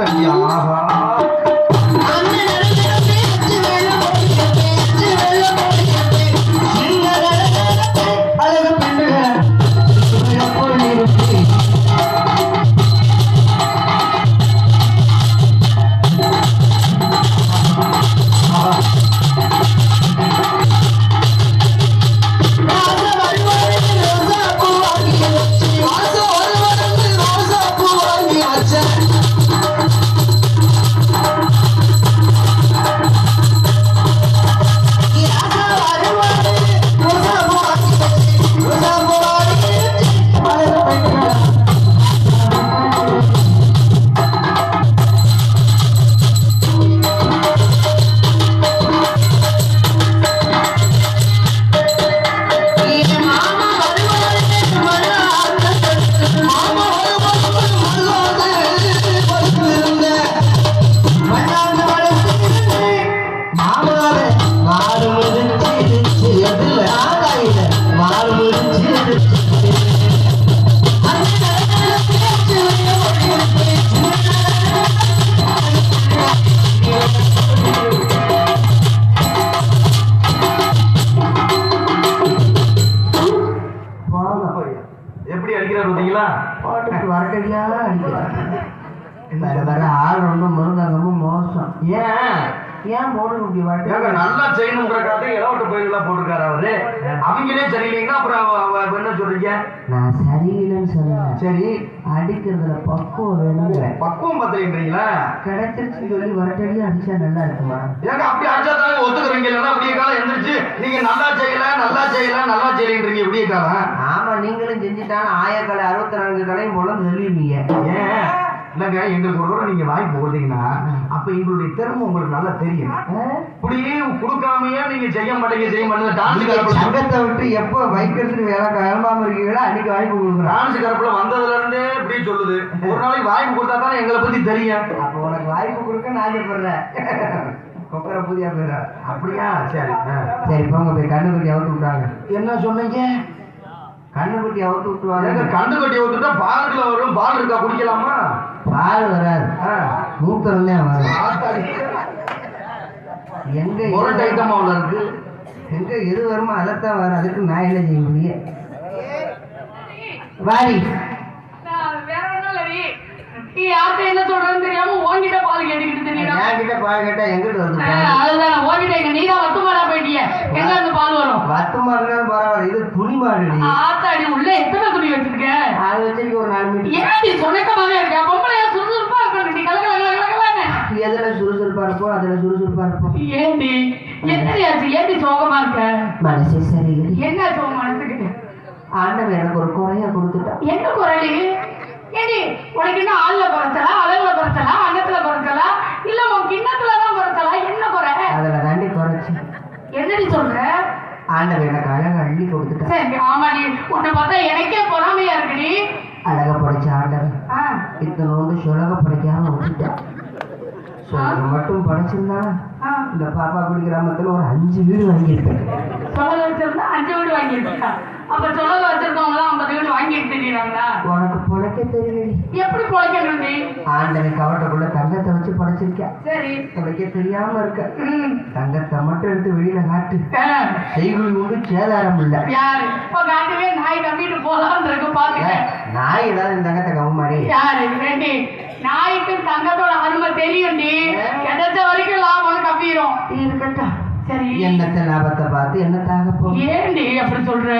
தண்ணி ஆஹா வரட்டடியா அடிக்கிறார் வர ஆள் ரொம்ப முருங்கா ரொம்ப மோசம். ஏன்? ஏன் போடுங்க இப்படி வரட்டு நல்லா செய்யணுங்கிறக்காக இளவட்ட கோயிலெல்லாம் போட்டிருக்காரு அவரு. அவங்களே சரியில்லைங்கன்னா அப்புறம் என்ன சொல்றீங்க? நான் சரியில்லைன்னு சொல்லல சரி. அடிக்கிறதுல பக்குவம் வேணுங்கிற பக்குவம் பத்தலைன்றீங்களா கிடைச்சிருச்சுன்னு சொல்லி வரட்டடியா அடிச்சா நல்லா இருக்குமா? ஏங்க அப்படி அடிச்சா தானே ஒத்துக்கிறீங்க. இல்லைன்னா விடிய காலம் எந்திரிச்சு நீங்க நல்லா செய்யல நல்லா செய்யல நல்லா செய்யலன்றீங்க விடிய காலம். ஆமா நீங்களும் செஞ்சுட்டாலும் ஆயக்கலை அறுபத்தி நான்கு கலையும் போல சொல்லிடுவீங்க ஏன்? இல்லைங்க எங்களுக்கு ஒரு தடவை நீங்க வாங்கி போட்டீங்கன்னா அப்ப எங்களுடைய திறமை உங்களுக்கு நல்லா தெரியும். இப்படியே கொடுக்காமயே நீங்க செய்ய மாட்டீங்க செய்ய மாட்டீங்க. சங்கத்தை விட்டு எப்போ எடுத்துட்டு வேலை கிளம்பாம இருக்கீங்களோ அன்னைக்கு வாய்ப்பு கொடுக்குறான் டான்ஸ் கரப்புல வந்ததுல இருந்தே இப்படி சொல்லுது. ஒரு நாளைக்கு வாய்ப்பு கொடுத்தா தானே எங்களை பத்தி தெரியும். அப்போ உனக்கு வாய்ப்பு கொடுக்க நான் ஆசைப்படுறேன் கொக்கரை புதியா போயிடா அப்படியா? சரி. சரி போங்க போய் கண்ணுக்குட்டி அவுத்து விட்டாங்க என்ன சொன்னீங்க? கண்ணுக்குட்டி அவுத்து விட்டுவாங்க கண்டு கட்டி ஊத்துட்டா பாலுக்குள்ள வரும் பால் இருக்கா குடிக்கலாமா? பால் வராது. தான் வரும். எங்க எது- ஐட்டம் அவ்வளோ இருக்கு? எங்க எது வருமோ அதைத்தான் வரும். அதுக்கு நான் என்ன செய்ய முடியும். வாரி வேற ஒண்ணும் இல்லடி. நீ யார்கிட்ட என்ன சொல்றேன்னு தெரியாம உன்கிட்ட பால் கேட்டுக்கிட்டு? என்கிட்ட பால் கேட்டா எங்கிட்ட பால்? அதுதான் உன்கிட்ட எங்க நீதான் வத்து மாடா போயிட்டிய. எங்க இருந்து பால் வரும்? வத்து மாடுனாலும் பரவாயில்ல இது துணி ஆத்தாடி, உள்ள எத்தனை துணி வச்சிருக்க? அது வச்சிருக்க ஒரு நாலு மீட்டர் ஏன்டி சொனக்கமாவே இருக்க? பொம்பளையா சுறுசுறுப்பா இருக்கணும் நீ, கல, கல, கல, கல, கலன்னு. எதுல சுறுசுறுப்பா இருப்போம் அதுல சுறுசுறுப்பா இருப்போம் ஏன்டி? என்னடி ஆச்சு? ஏன்டி சோகமா இருக்க? மனசே சரியில்லை என்ன சோகம் மனசுக்கு? ஆண்டவன் எனக்கு ஒரு குறைய கொடுத்துட்டான் என்ன குரலி? ஏண்டி, உனக்கு என்ன ஆண்டவன் எனக்கு அழகா அள்ளி கொடுத்துட்டான் சரி ஆமாடி உன்னை பார்த்தா எனக்கே பொறாமையா இருக்குடி அழகா படைச்ச ஆண்டவன். ஆ, இத்தனோண்டு சுலக படைக்காம விட்டுட்டான் சுலக மட்டும் படைச்சிருந்தா. இந்த பாப்பாக்குடி கிராமத்துல ஒரு அஞ்சு வீடு வாங்கியிருப்பேன். வச்சிருந்தா அஞ்சு வீடு வாங்கியிருக்கா அப்ப சொலக வச்சிருக்கவங்க ஐம்பது வீடு வாங்கிட்டு தெரியுறாங்களா உனக்கு பொழைக்க தெரியலடி எப்படி பொழைக்கணும் நீ ஆண்டவன் கவட்டக்குள்ள தங்கத்தை வச்சு படைச்சிருக்கேன் சரி. பொழைக்க தெரியாம இருக்க. தங்கத்தை மட்டும் எடுத்து வெளியில காட்டு. செய்குழி உண்டு சேதாரம் இல்ல. யாரு? இப்ப காட்டுவே நாய் கம்பிட்டு போலான்னு இருக்கு பாத்துக்க. நாய் ஏதாவது இந்த தங்கத்தை கவுமாடி யாரு? நாய்க்கு தங்கத்தோட அருமை தெரியும்டி. கிடைச்ச வரைக்கும் லாபம் கப்பிரும் இருக்கட்டும். சரி. என்னத்த லாபத்தை பார்த்து என்னத்தாக போ ஏண்டி அப்படி சொல்ற?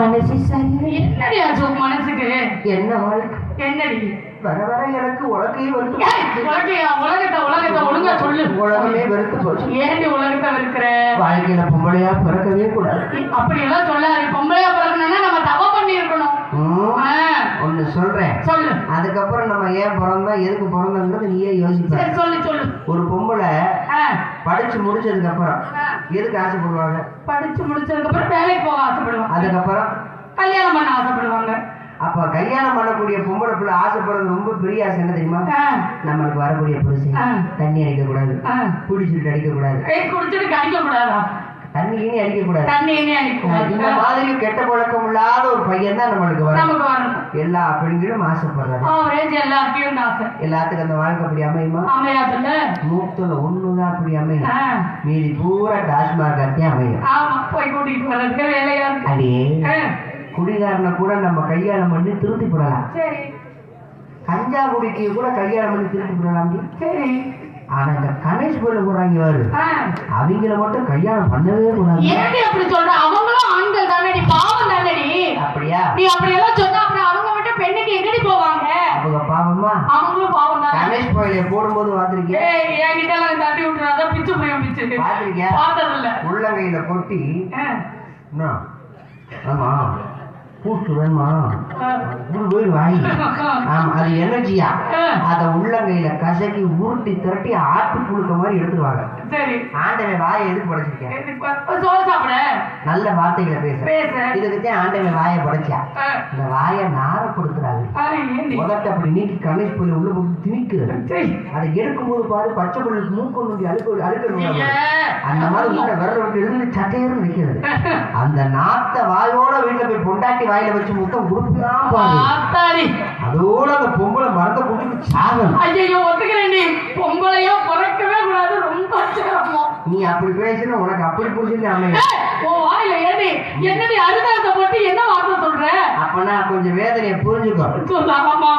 மனசு சரியில்லை என்னடி ஆச்சு மனசுக்கு? என்ன வாழ்க்கை? என்னடி? வர வர எனக்கு உலகையே வெறுத்து உலகத்தை உலகத்தை ஒழுங்கா சொல்லு. உலகமே வெறுத்து போச்சு. ஏண்டி உலகத்தை இருக்கிற வாழ்க்கையில பொம்பளையா பிறக்கவே கூடாது. அப்படி எல்லாம் சொல்லாது பொம்பளையா பிறக்கணும்னா நம்ம தவ பண்ணி இருக்கணும் ஒண்ணு சொல்றேன். சொல்லு. அதுக்கப்புறம் நம்ம ஏன் பிறந்தோம் எதுக்கு பிறந்தோங்கிறது நீயே யோசிப்ப. சரி சொல்லு சொல்லு. ஒரு பொம்பளை படிச்சு முடிச்சதுக்கு அப்புறம். எதுக்கு ஆசைப்படுவாங்க? படிச்சு முடிச்சதுக்கு அப்புறம் வேலைக்கு போக ஆசைப்படுவாங்க. அதுக்கப்புறம்? கல்யாணம் பண்ண ஆசைப்படுவாங்க. அப்ப கல்யாணம் பண்ணக்கூடிய பொம்பளை பிள்ளை ஆசைப்படுறது ரொம்ப பெரிய ஆசை என்ன தெரியுமா? நம்மளுக்கு வரக்கூடிய புருஷன். தண்ணி அடிக்க கூடாது. குடிச்சிட்டு அடிக்க கூடாது குடிச்சிட்டு கடிக்க கூடாதா தண்ணி இனி அடிக்க கூடாது தண்ணி என்ன அடிக்கும் இந்த மாதிரி கெட்ட பழக்கம் இல்லாத ஒரு பையன் தான் நம்மளுக்கு வரும். நமக்கு வரணும் எல்லா பெண்களும் ஆசைப்படுறாங்க. ஆசை. எல்லாத்துக்கும் அந்த வாழ்க்கை அப்படி அமையுமா? அமையாதுல்ல. நூத்துல ஒண்ணுதான் அப்படி அமையும். மீதி பூரா டாஸ்மாக் அத்தியம் அமையும். ஆமா போய் கூட்டிட்டு வர்றதுக்கு வேலையா இருக்கு. அடியே குடிகாரனை கூட நம்ம கல்யாணம் பண்ணி திருத்தி போடலாம். சரி. கஞ்சா குடிக்கு கூட கல்யாணம் பண்ணி திருத்தி போடலாம். சரி. ஆனா இந்த கணேஷ் போயில போறாங்க பாரு. அவங்கள மட்டும் கல்யாணம் பண்ணவே கூடாது. ஏன்டி அப்படி சொல்ற? அவங்களும் ஆண்கள் தானடி பாவம் தானடி. அப்படியா? நீ அப்படி எல்லாம் சொன்னா அப்புறம் அவங்க மட்டும் பெண்ணுக்கு எங்கடி போவாங்க? அவங்க பாவமா? அவங்களும் பாவம் தானே. கணேஷ் கோயில போடும்போது பாத்திருக்கியா ஏய் என்கிட்ட எல்லாம் தட்டி விட்டுறாத. பிச்சு புரியும் பிச்சு. பாத்திருக்கியா பார்த்ததில்ல. உள்ளங்கையில கொட்டி. என்ன? ஆமா. பூட்டு வேணுமா? போய் வாங்கி. ஆமா அது எனர்ஜியா? அத உள்ளங்கையில கசக்கி உருட்டி திரட்டி ஆட்டு புழுக்க மாதிரி எடுத்துருவாங்க. ஆண்டவன் வாயை எதுக்கு படைச்சிருக்கேன் இதுக்கு நல்ல வார்த்தைகளை பேச. இதுக்குத்தான் ஆண்டவன் வாயை படைச்சா. இந்த வாயை நார ஏண்டி? முதட்ட அப்படி நீக்கி கணேஷ் போய் உள்ள போட்டு திணிக்கிறது. அதை எடுக்கும்போது பாரு பச்சை புள்ளுக்கு மூக்கு நோக்கி அழுக்க அழுக்கணும் அந்த மாதிரி உள்ள விரல விட்டு எழுந்து சட்டையரும் நிக்கிறது. அந்த நாத்த வாயோட வீட்டுல போய் பொண்டாட்டி வாயில வச்சு முத்தம் கொடுக்கலாம் பாரு ஆத்தாடி. அதோட அந்த பொம்பளை மறந்த குடிக்கு சாகணும். ஐயோ ஒத்துக்கிறேன்டி. பொம்பளையோ பிறக்கவே கூடாது. ரொம்ப சிரமம். நீ அப்படி பேசினா உனக்கு அப்படி புரிஞ்சுட்டு அமையும். ஏய், உன் வாயில ஏடி என்னடி அருகாத்த போட்டு என்ன அப்பனா கொஞ்சம் வேதனையை புரிஞ்சுக்கோ.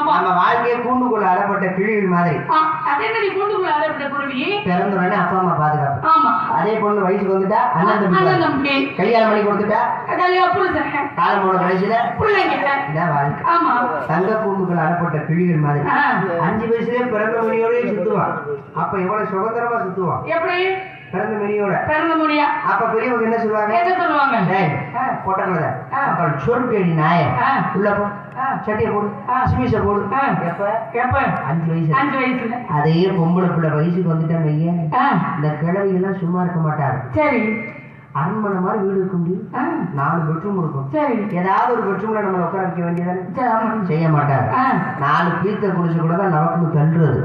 நம்ம வாழ்க்கையை கூண்டுக்குள்ள அடப்பட்ட கிழிகள் மாதிரி. ஆ, அது என்னடி கூண்டுக்குள்ள அடைப்பட்ட குருவி பிறந்த உடனே அப்பா அம்மா பாதுகாப்பு. ஆமா. அதே பொண்ணு வயசுக்கு வந்துட்டா அண்ணன் தம்பி கல்யாணம் பண்ணி கொடுத்துட்டா காலம் போன கடைசியில தங்க கூண்டுக்குள்ள அடப்பட்ட கிழிகள் மாதிரி. அஞ்சு வயசுலயே பிறந்த மணியோடய சுத்துவான். அப்ப எவ்வளவு சுதந்திரமா சுத்துவான். எப்படி? பிறந்த மணியோட பிறந்த அப்ப பெரியவங்க என்ன சொல்லுவாங்க? என்ன சொல்லுவாங்க? டேய் ஆ, பொட்டக்கலை ஆ. அப்ப சொருப்பேடி நாய. உள்ள போ. சட்டியை போடு. ஆ. சிமிஷ போடு. ஆ. எப்ப? எப்ப? அஞ்சு வயசு. அஞ்சு வயசுல. அதே பொம்பளை பிள்ளை வயசுக்கு வந்துட்டான்னு வையேன் ஆ, இந்த கிழவி எல்லாம் சும்மா இருக்க மாட்டாங்க. சரி. அரண்மனை மாதிரி வீடு. ஆ, நாலு பெட்ரூம் இருக்கும். சரி. ஏதாவது ஒரு பெட்ரூம்ல நம்ம உட்கார வைக்க வேண்டியதானே. செய்ய மாட்டாங்க. நாலு பீத்த குடிச்சு கூட தான் நமக்கு தள்ளுறது.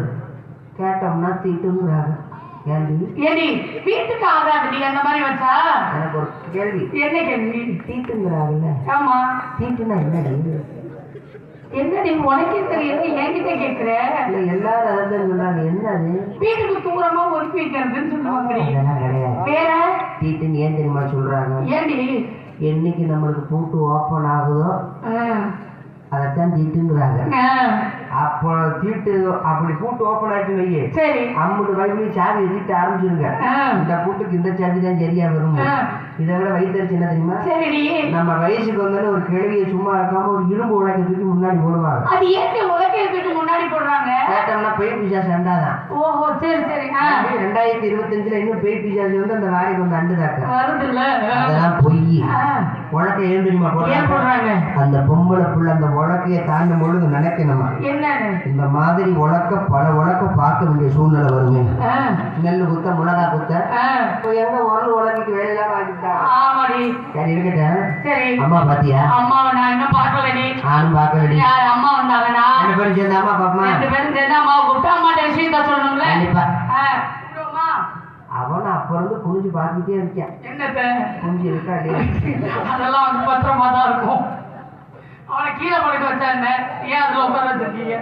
கேட்டோம்னா தீட்டுங்கிறாங்க. ஏடி வீட்டுக்கு ஆகாது நீ அந்த மாதிரி வச்சா? எனக்கு ஒரு கேள்வி. என்ன கேள்வி? தீட்டுங்கிறாங்கல்ல ஆமா. தீட்டுன்னா என்னடி என்னடி உனக்கே தெரியல என்கிட்ட கேக்குற? இல்ல சொன்னாங்க என்னது? வீட்டுக்கு தூரமா ஒதுக்கி வைக்கிறதுன்னு சொல்லுவாங்க வேற? தீட்டுன்னு ஏன் தெரியுமா சொல்றாங்க? ஏண்டி? என்னைக்கு நம்மளுக்கு பூட்டு ஓப்பன் ஆகுதோ அதைத்தான் தீட்டுங்கிறாங்க. அப்போ தீட்டு அப்படி பூட்டு ஓப்பன் ஆயிட்டு வையே. சரி. அம்முட்டு வைப்புலையும் சாவி தீட்டு ஆரம்பிச்சிருங்க. இந்த பூட்டுக்கு இந்த சாவி தான் சரியா வரும். இதை விட வயிற்றுச்சு என்ன தெரியுமா? நம்ம வயசுக்கு வந்தாலும் ஒரு கேள்வியை சும்மா இருக்காம ஒரு இரும்பு உலக்கை தூக்கி முன்னாடி போடுவாங்க. அது ஏண்டி உலகத்துக்கு முன்னாடி போடுறாங்க. கேட்டோம்னா பேய் பிசா சண்டாதான் ஓஹோ சரி சரி. ரெண்டாயிரத்தி இருபத்தஞ்சுல இன்னும் பேய் பிசாசு வந்து அந்த வாரிக்கு வந்து அண்டுதாக்க. வருது இல்ல அதெல்லாம் பொய். ஆ, உலக்கை ஏன் தெரியுமா ஏன் போடுறாங்க? அந்த பொம்பளை புள்ள அந்த உலக்கையை தாண்டும் பொழுது நினைக்கணுமா? இந்த மாதிரி உலக்க பல உலக்க பார்க்க வேண்டிய சூழ்நிலை வருமே. நெல் குத்த மிளகா குத்த. எங்க உரல் வாங்கிட்டா? ஆமாடி. சரி இருக்கட்டும். சரி. அம்மா பாத்தியா? அம்மாவை நான் இன்னும் பார்க்கலடி. நானும் பார்க்க வேண்டிய யார் அம்மா வந்தாங்கண்ணா ரெண்டு பேரும் சேர்ந்து அம்மா பாப்பமா ரெண்டு பேரும் சேர்ந்து அம்மாவை கூப்பிட்டு அம்மாட்ட விஷயத்த சொல்லணும்ல? கண்டிப்பா? அவன் அப்ப இருந்து குனிஞ்சு பார்த்துட்டே இருக்கேன் என்னத்த? குனிஞ்சு இருக்கா அதெல்லாம் பத்திரமா தான் இருக்கும். அவனை கீழே படுக்க வச்சா என்ன ஏன் அதுல உட்கார வச்சிருக்கீங்க